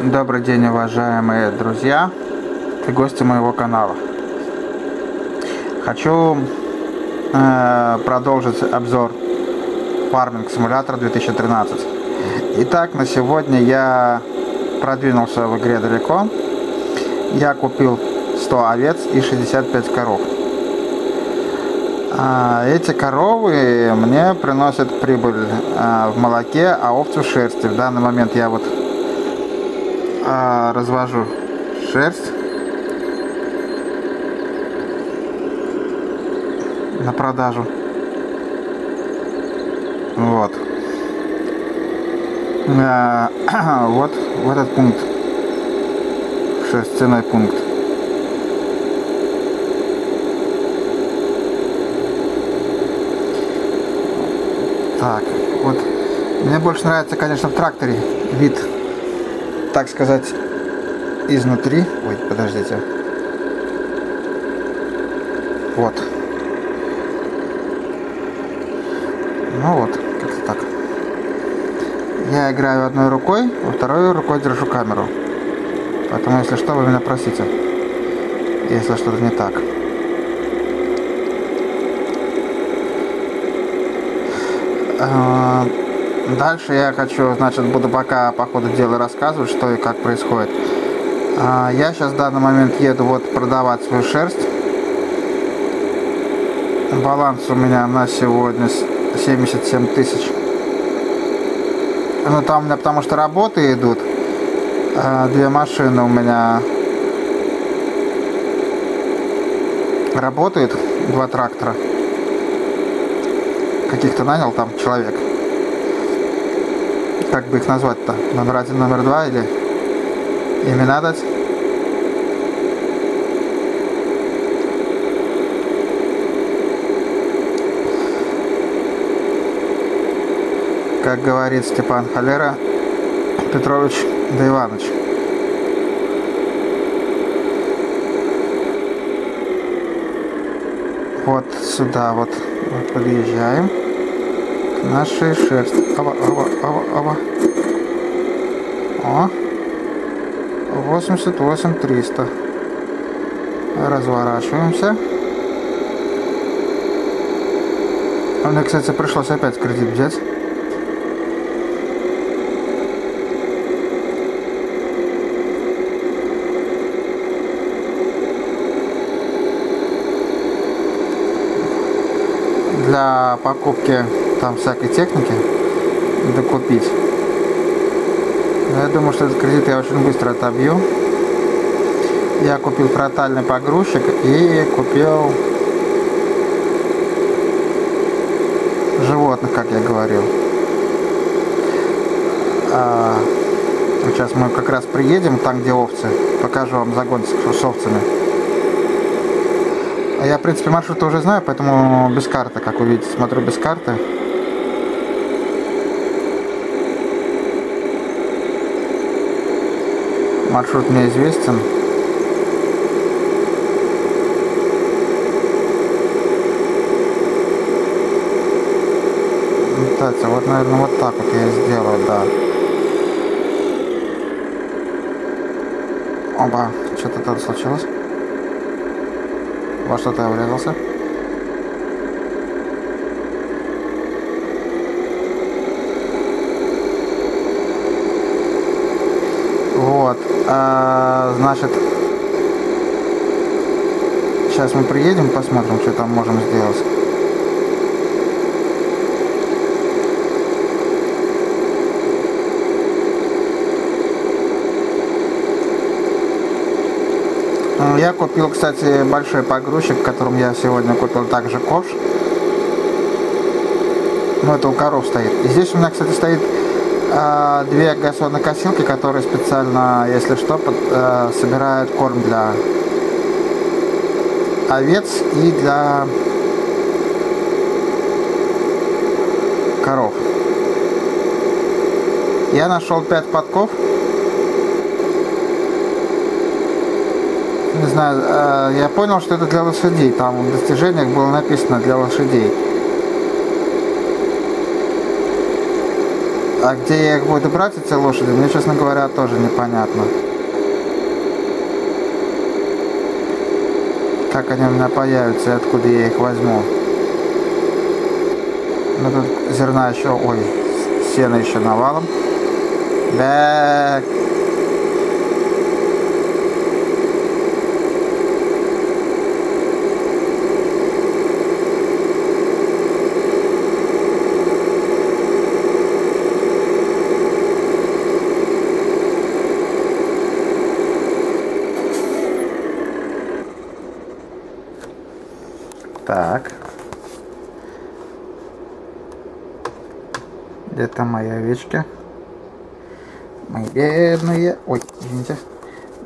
Добрый день, уважаемые друзья и гости моего канала. Хочу э, продолжить обзор Farming Simulator 2013. Итак, на сегодня я продвинулся в игре далеко. Я купил 100 овец и 65 коров. А, эти коровы мне приносят прибыль а, в молоке, а овцы в шерсти. В данный момент я вот а, развожу шерсть на продажу. Вот. А, вот в этот пункт. Шерстяной пункт. Так, вот. Мне больше нравится, конечно, в тракторе вид так сказать, изнутри. Ой, подождите. Вот. Ну вот, как-то так. Я играю одной рукой, а второй рукой держу камеру. Поэтому, если что, вы меня просите. Если что-то не так. Uh Дальше я хочу, значит, буду пока по ходу дела рассказывать, что и как происходит. А, я сейчас в данный момент еду вот продавать свою шерсть. Баланс у меня на сегодня 77 тысяч. Ну там у меня потому что работы идут. А, две машины у меня работают, два трактора. Каких-то нанял там человек как бы их назвать-то? Номер один, номер два или имена дать? Как говорит Степан Холера Петрович да Иванович. Вот сюда вот подъезжаем нашей шерсти. Ава, ава, ава, ава. О. 88 300. Разворачиваемся. Мне, кстати, пришлось опять кредит взять. для покупки там всякой техники докупить. Я думаю, что этот кредит я очень быстро отобью. Я купил фронтальный погрузчик и купил животных, как я говорил. А, сейчас мы как раз приедем там, где овцы. Покажу вам загон с овцами. Я, в принципе, маршрут уже знаю, поэтому без карты, как вы видите, смотрю без карты. Маршрут мне известен. Кстати, вот, наверное, вот так вот я сделаю, да. Оба, что-то там случилось. Во что-то я врезался. Вот, а, значит, сейчас мы приедем, посмотрим, что там можем сделать. Я купил, кстати, большой погрузчик, которым я сегодня купил также ковш. Ну, это у коров стоит. И здесь у меня, кстати, стоит две газонокосилки, которые специально, если что, под, э, собирают корм для овец и для коров. Я нашел 5 подков. Не знаю, э, я понял, что это для лошадей. Там в достижениях было написано для лошадей. А где их буду брать, эти лошади, мне, честно говоря, тоже непонятно. Как они у меня появятся и откуда я их возьму. Ну тут зерна еще, ой, сено еще навалом. Бэк. Так. Где-то мои овечки. Мои бедные... Ой, извините.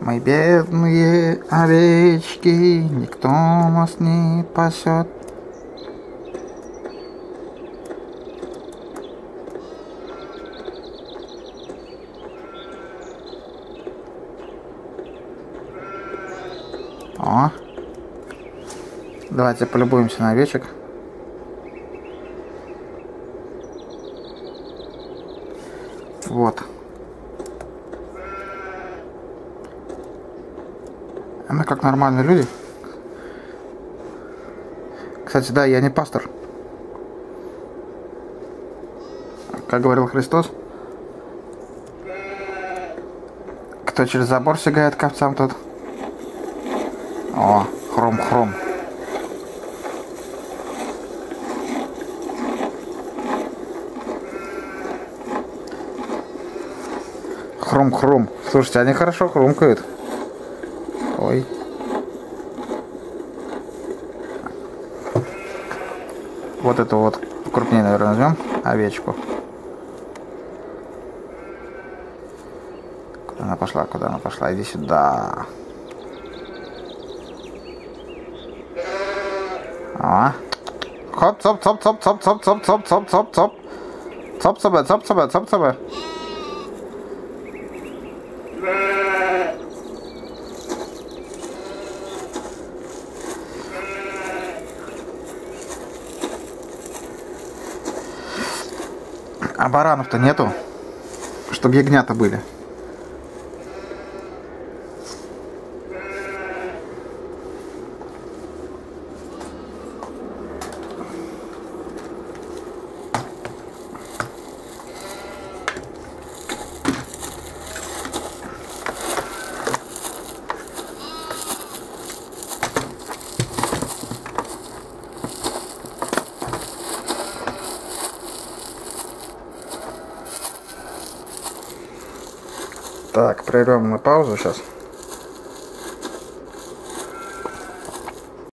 Мои бедные овечки, никто нас не пасет. О, Давайте полюбуемся на овечек. Вот. Она как нормальные люди. Кстати, да, я не пастор. Как говорил Христос, кто через забор сигает к овцам, тот... О, хром-хром. Хром-хром. Слушайте, они хорошо хрумкают. Ой. Вот эту вот крупнее, наверное, возьмем овечку. Куда она пошла? Куда она пошла? Иди сюда. А. Хоп, цоп, цоп, цоп, цоп, цоп, цоп, цоп, цоп, цоп, цоп. Цоп, цоп, цоп, цоп, цоп, А баранов-то нету, чтобы ягнята были. Так, прервем на паузу сейчас.